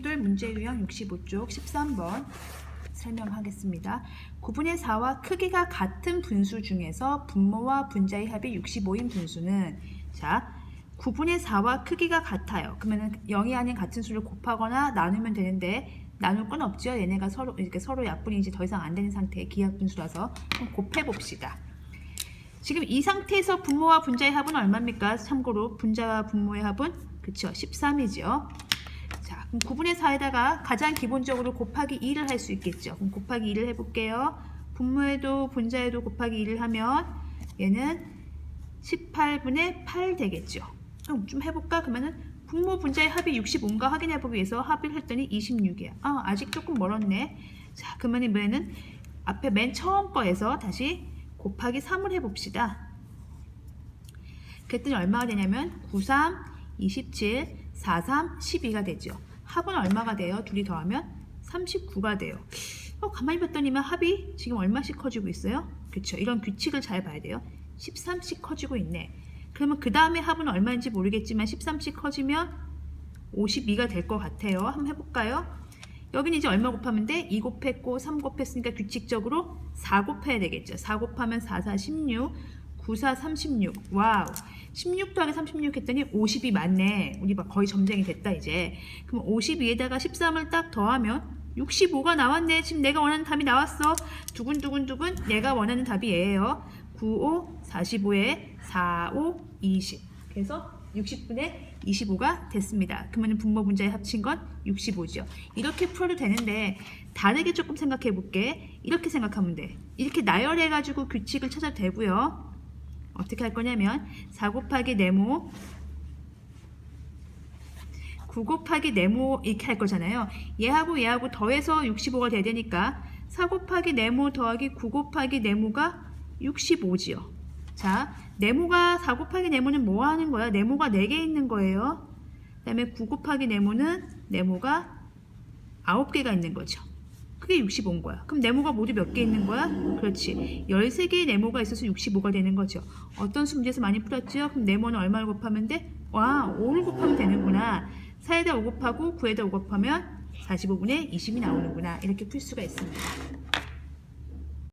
똘 문제 유형 65쪽 13번 설명하겠습니다. 9분의 4와 크기가 같은 분수 중에서 분모와 분자의 합이 65인 분수는 자 9분의 4와 크기가 같아요. 그러면 0이 아닌 같은 수를 곱하거나 나누면 되는데 나눌 건 없죠. 얘네가 서로 이렇게 서로 약분이 이제 더 이상 안 되는 상태의 기하 분수라서 그럼 곱해 봅시다. 지금 이 상태에서 분모와 분자의 합은 얼마입니까? 참고로 분자와 분모의 합은 그쵸 13이죠. 자, 그럼 9분의 4에다가 가장 기본적으로 곱하기 2를 할 수 있겠죠. 그럼 곱하기 2를 해볼게요. 분모에도 분자에도 곱하기 2를 하면 얘는 18분의 8 되겠죠. 그럼 좀 해볼까? 그러면은 분모 분자의 합이 65인가 확인해보기 위해서 합을 했더니 26이야. 아, 아직 조금 멀었네. 자, 그러면 이번에는 앞에 맨 처음 거에서 다시 곱하기 3을 해봅시다. 그랬더니 얼마가 되냐면 93, 27, 43, 12가 되죠. 합은 얼마가 돼요? 둘이 더하면 39가 돼요. 어, 가만히 봤더니만 합이 지금 얼마씩 커지고 있어요? 그렇죠. 이런 규칙을 잘 봐야 돼요. 13씩 커지고 있네. 그러면 그 다음에 합은 얼마인지 모르겠지만 13씩 커지면 52가 될 것 같아요. 한번 해볼까요? 여기는 이제 얼마 곱하면 돼? 2 곱했고 3 곱했으니까 규칙적으로 4 곱해야 되겠죠. 4 곱하면 4, 4, 16, 9, 4, 36. 와우. 16 더하기 36 했더니 50이 맞네. 우리 막 거의 점쟁이 됐다 이제. 그럼 52에다가 13을 딱 더하면 65가 나왔네. 지금 내가 원하는 답이 나왔어. 두근두근두근 내가 원하는 답이 얘예요. 9, 5, 45에 4, 5, 20. 그래서 60분의 25가 됐습니다. 그러면 분모 분자에 합친 건 65죠. 이렇게 풀어도 되는데 다르게 조금 생각해 볼게. 이렇게 생각하면 돼. 이렇게 나열해 가지고 규칙을 찾아도 되고요. 어떻게 할 거냐면 4 곱하기 네모 9 곱하기 네모 이렇게 할 거잖아요. 얘하고 얘하고 더해서 65가 돼야 되니까 4 곱하기 네모 더하기 9 곱하기 네모가 65지요. 자, 네모가 4 곱하기 네모는 뭐 하는 거야? 네모가 4개 있는 거예요. 그 다음에 9 곱하기 네모는 네모가 9개가 있는 거죠. 그게 65인 거야. 그럼 네모가 모두 몇 개 있는 거야? 그렇지. 13개의 네모가 있어서 65가 되는 거죠. 어떤 수 문제에서 많이 풀었죠? 그럼 네모는 얼마를 곱하면 돼? 와, 5를 곱하면 되는구나. 4에다 5 곱하고 9에다 5 곱하면 45분의 20이 나오는구나. 이렇게 풀 수가 있습니다.